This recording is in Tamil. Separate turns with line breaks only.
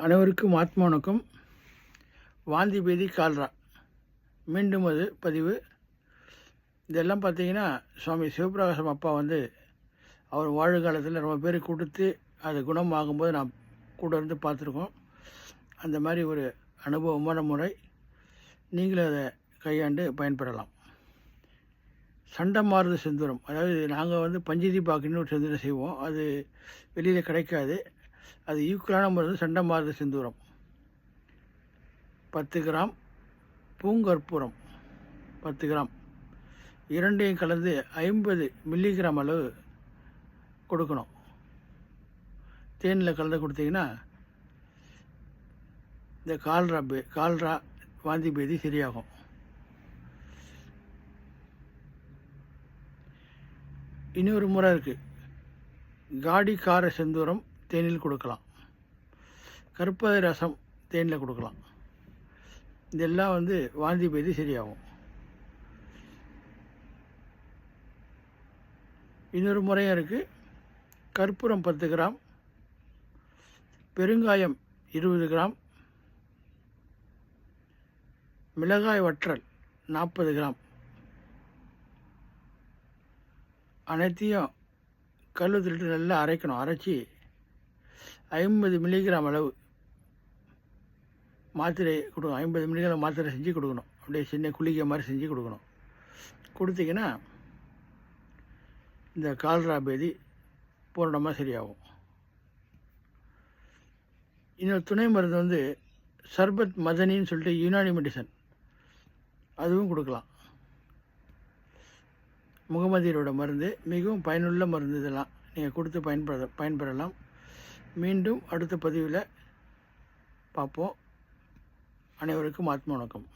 அனைவருக்கும் ஆத்மானுக்கும் வணக்கம். வாந்தி பேதி கால்ரா. மீண்டும் அது பதிவு. இதெல்லாம் பார்த்தீங்கன்னா சுவாமி சிவபிரகாசம் அப்பா வந்து அவர் வாழு காலத்தில் ரொம்ப பேர் கொடுத்து அது குணமாகும்போது நான் கூட இருந்து பார்த்துருக்கோம். அந்த மாதிரி ஒரு அனுபவமான முறை. நீங்களும் அதை கையாண்டு பயன்பெறலாம். சண்டை மாறுது செந்தூரம். அதாவது நாங்கள் வந்து பஞ்சதி பாக்குன்னு ஒரு செந்தூரம் செய்வோம். அது வெளியில் கிடைக்காது. அது ஈக்குவலான மருந்து சண்டை சிந்தூரம் செந்தூரம். பத்து கிராம் பூங்கற்பூரம். பத்து கிராம். இரண்டையும் கலந்து ஐம்பது மில்லிகிராம் அளவு கொடுக்கணும். தேனில் கலந்து கொடுத்தீங்கன்னா இந்த கால்ரா பே கால்ரா வாந்தி பேதி சரியாகும். இன்னொரு முறை இருக்குது காடி கார செந்தூரம் தேனில் கொடுக்கலாம். கருப்பதை ரசம் தேனில் கொடுக்கலாம். இதெல்லாம் வந்து வாந்தி பேதி சரியாகும். இன்னொரு முறையும் இருக்குது கற்பூரம் பத்து கிராம் பெருங்காயம் இருபது கிராம் மிளகாய் வற்றல் நாற்பது கிராம். அனைத்தையும் கல் திருட்டு நல்லா அரைக்கணும். அரைச்சி ஐம்பது மில்லிகிராம் அளவு மாத்திரை கொடுக்கணும். ஐம்பது மில்லிகிராம் மாத்திரை செஞ்சு கொடுக்கணும். அப்படியே சின்ன குளிக்க மாதிரி செஞ்சு கொடுக்கணும். கொடுத்தீங்கன்னா இந்த கால்ரா பேதி பூரணமாக சரியாகும். இன்னொரு துணை மருந்து வந்து சர்பத் மதனின்னு சொல்லிட்டு யுனானி மெடிசன். அதுவும் கொடுக்கலாம். முகமதியரோட மருந்து மிகவும் பயனுள்ள மருந்து இதெல்லாம். நீங்கள் கொடுத்து பயன்பட பயன்பெறலாம். மீண்டும் அடுத்த பதிவில் பார்ப்போம். அனைவருக்கும் ஆத்ம வணக்கம்.